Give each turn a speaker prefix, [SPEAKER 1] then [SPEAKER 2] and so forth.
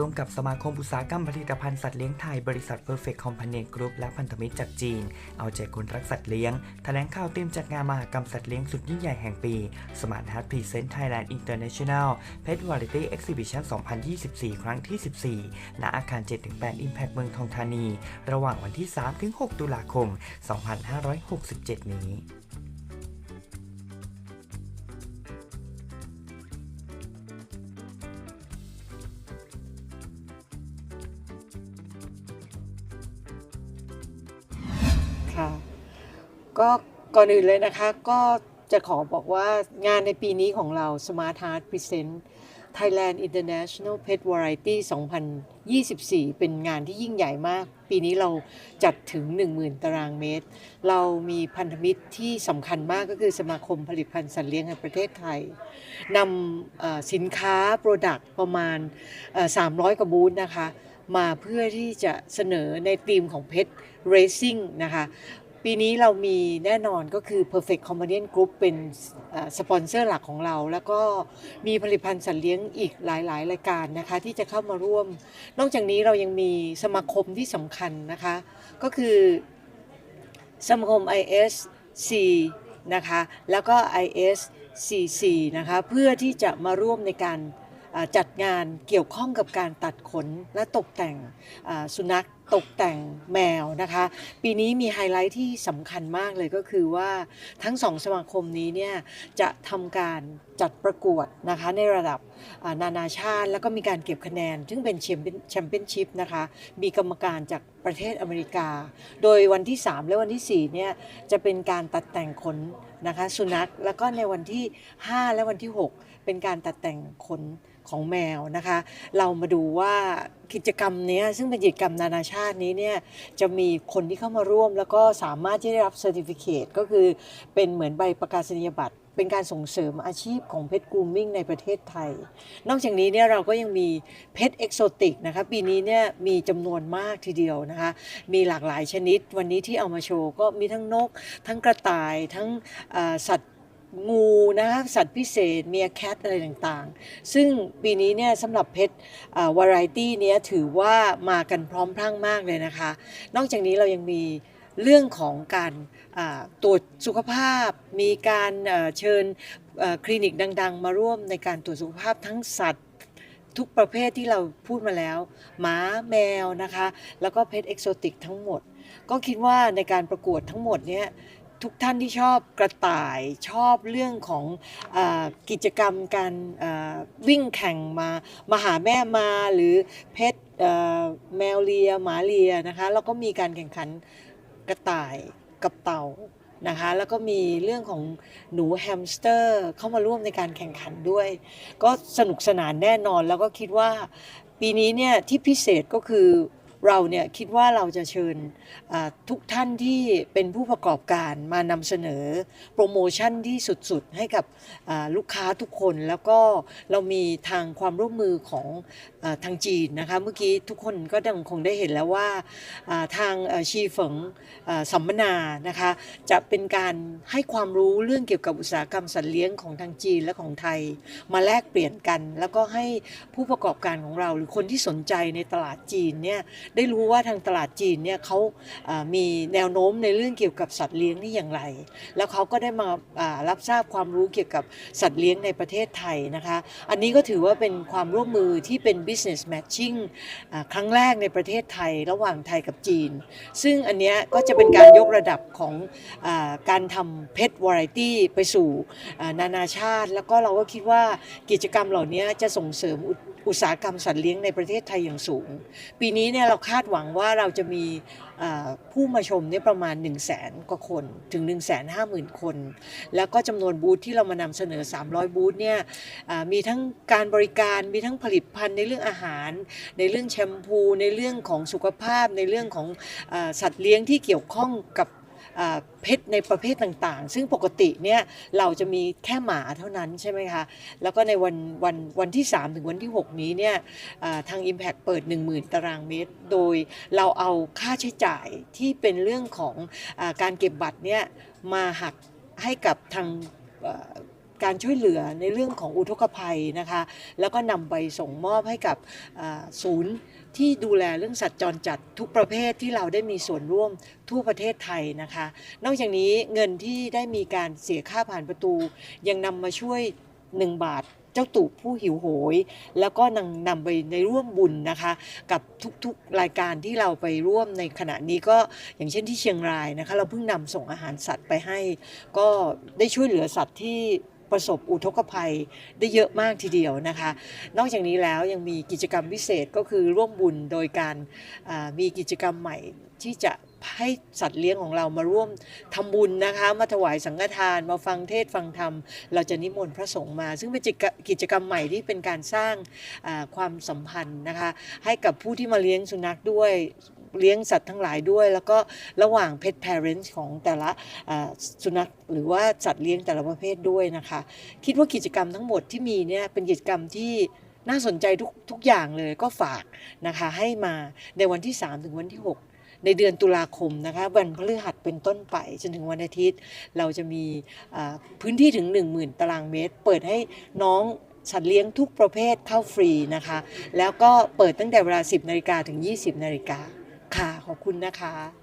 [SPEAKER 1] ร่วมกับสมาคมอุตสาหกรรมผลิตภัณฑ์สัตว์เลี้ยงไทยบริษัท Perfect Companion Group และพันธมิตรจากจีน เอาใจคนรักสัตว์เลี้ยงแถลงข่าวเตรียมจัดงานมหกรรมสัตว์เลี้ยงสุดยิ่งใหญ่แห่งปี Smart Heart Present Thailand International Pet Variety Exhibition 2024 ครั้งที่ 14 ณ อาคาร 7-8 Impact เมืองทองธานี ระหว่างวันที่ 3-6 ตุลาคม 2567 นี้
[SPEAKER 2] ก็ก่อนอื่นเลยนะคะ ก็จะขอบอกว่างานในปีนี้ของเรา Smart Heart Present Thailand International Pet Variety 2024 เป็นงานที่ยิ่งใหญ่มาก ปีนี้เราจัดถึง 10,000 ตารางเมตร เรามีพันธมิตรที่สำคัญมากก็คือสมาคมผลิตภัณฑ์สัตว์เลี้ยงแห่งประเทศไทยนำสินค้า Product ประมาณ 300 กว่าบูธนะคะ มาเพื่อที่จะเสนอในธีมของ Pet Racing นะคะ ปีนี้เรามีแน่นอนก็คือ Perfect Companion Group เป็นสปอนเซอร์หลักของเรา แล้วก็มีผลิตภัณฑ์สัตว์เลี้ยงอีกหลาย ๆ รายการนะคะ ที่จะเข้ามาร่วม นอกจากนี้เรายังมีสมาคมที่สำคัญนะคะ ก็คือสมาคม ISC นะคะ แล้วก็ ISCC นะคะ เพื่อที่จะมาร่วมในการจัดงานเกี่ยวข้องกับการตัดขนและตกแต่งสุนัข ตกแต่งแมวนะคะ ปีนี้มีไฮไลท์ที่สำคัญมากเลยก็คือว่าทั้งสองสมาคมนี้เนี่ยจะทำการจัดประกวดนะคะในระดับนานาชาติ แล้วก็มีการเก็บคะแนน ซึ่งเป็นแชมเปี้ยนแชมเปี้ยนชิพนะคะ มีกรรมการจากประเทศอเมริกา โดยวันที่ 3 และวันที่ 4 เนี่ยจะเป็นการตัดแต่งขนนะคะสุนัข แล้วก็ในวันที่ 5 และวันที่ 6 เป็นการตัดแต่งขนของแมวนะคะ เรามาดูว่า กิจกรรมนี้ซึ่งเป็นกิจกรรมนานาชาตินี้เนี่ยจะมีคนที่เข้ามาร่วม แล้วก็สามารถที่ได้รับเซอร์ติฟิเคตก็คือเป็นเหมือนใบประกาศนียบัตรเป็นการส่งเสริมอาชีพของเพ t ก r ูมมิ่งในประเทศไทย นอกจากนี้เนี่ยเราก็ยังมีเพ t เอกโซติกนะคะปีนี้เนี่ยมีจำนวนมากทีเดียวนะคะ มีหลากหลายชนิด วันนี้ที่เอามาโชว์ก็มีทั้งนก ทั้งกระต่าย ทั้งสัตว์ งูนะคะสัตว์พิเศษเมียแคทอะไรต่างๆ ซึ่งปีนี้เนี่ยสำหรับเพชรวาไรตี้เนี้ยถือว่ามากันพร้อมพรั่งมากเลยนะคะ นอกจากนี้เรายังมีเรื่องของการตรวจสุขภาพ มีการเชิญคลินิกดัง ๆ มาร่วมในการตรวจสุขภาพทั้งสัตว์ทุกประเภทที่เราพูดมาแล้วหมาแมวนะคะ แล้วก็เพชรเอกโซติกทั้งหมด ก็คิดว่าในการประกวดทั้งหมดเนี้ย ทุกท่านที่ชอบกระต่ายชอบเรื่องของอกิจกรรมการวิ่งแข่งมามาหาแม่มาหรือเพชรแมวเลียหมาเลียนะคะแล้วก็มีการแข่งขันกระต่ายกับเต่านะคะแล้วก็มีเรื่องของหนูแฮมสเตอร์เข้ามาร่วมในการแข่งขันด้วย ก็สนุกสนานแน่นอนแล้วก็คิดว่าปีนี้เนี่ยที่พิเศษก็คือ เราเนี่ยคิดว่าเราจะเชิญทุกท่านที่เป็นผู้ประกอบการมานำเสนอโปรโมชั่นที่สุดๆ ให้กับลูกค้าทุกคนแล้วก็เรามีทางความร่วมมือของอทางจีนนะคะเมื่อกี้ทุกคนก็ดังคงได้เห็นแล้วว่าทางชีเฟิงสัมมนานะคะจะเป็นการให้ความรู้เรื่องเกี่ยวกับอุตสาหกรรมสัตว์เลี้ยงของทางจีนและของไทย มาแลกเปลี่ยนกัน แล้วก็ให้ผู้ประกอบการของเรา หรือคนที่สนใจในตลาดจีนเนี่ยได้รู้ว่าทางตลาดจีนเนี่ยเขามีแนวโน้มในเรื่องเกี่ยวกับสัตว์เลี้ยงนี่อย่างไร แล้วเขาก็ได้มารับทราบความรู้เกี่ยวกับสัตว์เลี้ยงในประเทศไทยนะคะ อันนี้ก็ถือว่าเป็นความร่วมมือที่เป็น business matching ครั้งแรกในประเทศไทยระหว่างไทยกับจีน ซึ่งอันเนี้ยก็จะเป็นการยกระดับของอการทำเพชรวาไรตี้ไปสู่นานาชาติ แล้วก็เราก็คิดว่ากิจกรรมเหล่านี้จะส่งเสริมอุตสาหกรรมสัตว์เลี้ยงในประเทศไทยอย่างสูง ปีนี้เนี่ยเราคาดหวังว่าเราจะมีผู้มาชมเนี่ยประมาณ 1 0 0 0 0แสนกว่าคนถึง 1 5 0 0 0 0 คน แล้วก็จำนวนบูธที่เรามานำเสนอ 300 บูธเนี่ยมีทั้งการบริการมีทั้งผลิตภัณฑ์ในเรื่องอาหาร ในเรื่องแชมพู ในเรื่องของสุขภาพ ในเรื่องของอสัตว์เลี้ยงที่เกี่ยวข้องกับ เพชรในประเภทต่างๆ ซึ่งปกติเนี่ยเราจะมีแค่หมาเท่านั้นใช่ไหมคะ แล้วก็ในวันวันวันที่ 3 ถึงวันที่ 6 นี้เนี่ยทาง Impact เปิด 10,000 ตารางเมตร โดยเราเอาค่าใช้จ่ายที่เป็นเรื่องของอการเก็บบัตรเนี่ยมาหักให้กับทาง การช่วยเหลือในเรื่องของอุทกภัยนะคะ แล้วก็นำไปส่งมอบให้กับศูนย์ที่ดูแลเรื่องสัตว์จรจัดทุกประเภทที่เราได้มีส่วนร่วมทั่วประเทศไทยนะคะ นอกจากนี้เงินที่ได้มีการเสียค่าผ่านประตู ยังนำมาช่วย 1 บาทเจ้าตู่ผู้หิวโหย แล้วก็นำนำไปในร่วมบุญนะคะ กับทุกๆรายการที่เราไปร่วมในขณะนี้ก็อย่างเช่นที่เชียงรายนะคะ เราเพิ่งนำส่งอาหารสัตว์ไปให้ ก็ได้ช่วยเหลือสัตว์ที่ ประสบอุทกภัยได้เยอะมากทีเดียวนะคะ นอกจากนี้แล้วยังมีกิจกรรมพิเศษก็คือร่วมบุญโดยการมีกิจกรรมใหม่ที่จะให้สัตว์เลี้ยงของเรามาร่วมทำบุญนะคะ มาถวายสังฆทานมาฟังเทศฟังธรรม เราจะนิมนต์พระสงฆ์มา ซึ่งเป็นกิจกรรมใหม่ที่เป็นการสร้างความสัมพันธ์นะคะ ให้กับผู้ที่มาเลี้ยงสุนัขด้วย เลี้ยงสัตว์ทั้งหลายด้วย แล้วก็ระหว่าง pet parents ของแต่ละสุนัขหรือว่าสัตว์เลี้ยงแต่ละประเภทด้วยนะคะ คิดว่ากิจกรรมทั้งหมดที่มีเนี่ยเป็นกิจกรรมที่น่าสนใจทุกทุกอย่างเลยก็ฝากนะคะให้มาในวันที่ 3 ถึงวันที่ 6ในเดือนตุลาคมนะคะวันพฤหัสเป็นต้นไป จนถึงวันอาทิตย์ เราจะมีพื้นที่ถึง 10,000 ตารางเมตร เปิดให้น้องสัตว์เลี้ยงทุกประเภทเข้าฟรีนะคะ แล้วก็เปิดตั้งแต่เวลา 10นาฬิกาถึง 20นาฬิกา ค่ะขอบคุณนะคะ